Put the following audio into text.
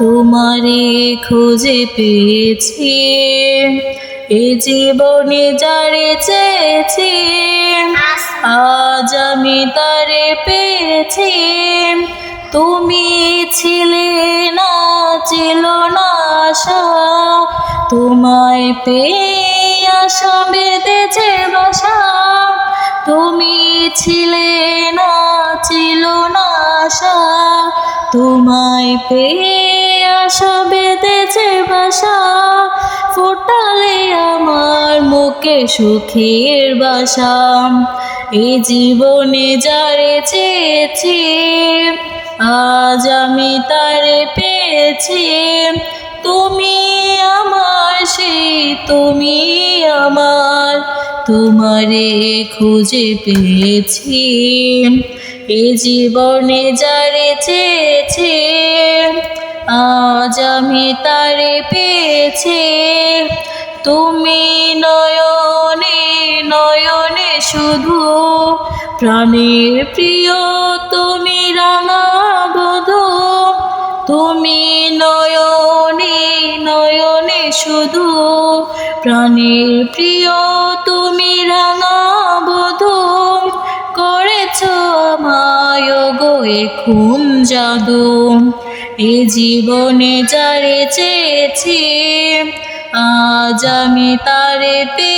তোমারে খুঁজে পেয়েছি। এ জীবনে যারে চেয়েছি আজ আমি তারে পেয়েছি। তুমি ছিলে না ছিল না আশা। তোমায় পেয়ে আশা বেঁধেছে বাসা। তুমি ছিলে না ছিল না আশা। তোমায় পেয়ে আশা বেঁধেছে বাসা, ফোটালে আমার মুখে সুখের বাসা। এই জীবনে যারে চেয়েছি, আজ আমি তারে পেয়েছি। তুমি আমার সেই তুমি আমার, তোমারে খুঁজে পেয়েছি। এ জীবনে যারে চেয়েছি আজ আমি তারে পেয়েছি। তুমি নয়নে নয়নে শুধু। প্রাণের প্রিয় তুমি রাঙা বধূ। তুমি নয়নে নয়নে শুধু। প্রাণের প্রিয় তুমি রাঙা বধূ। করেছ আমায় এ খুন জাদু। এ জীবনে যারে চেয়েছি আজ আমি তারে পেয়ে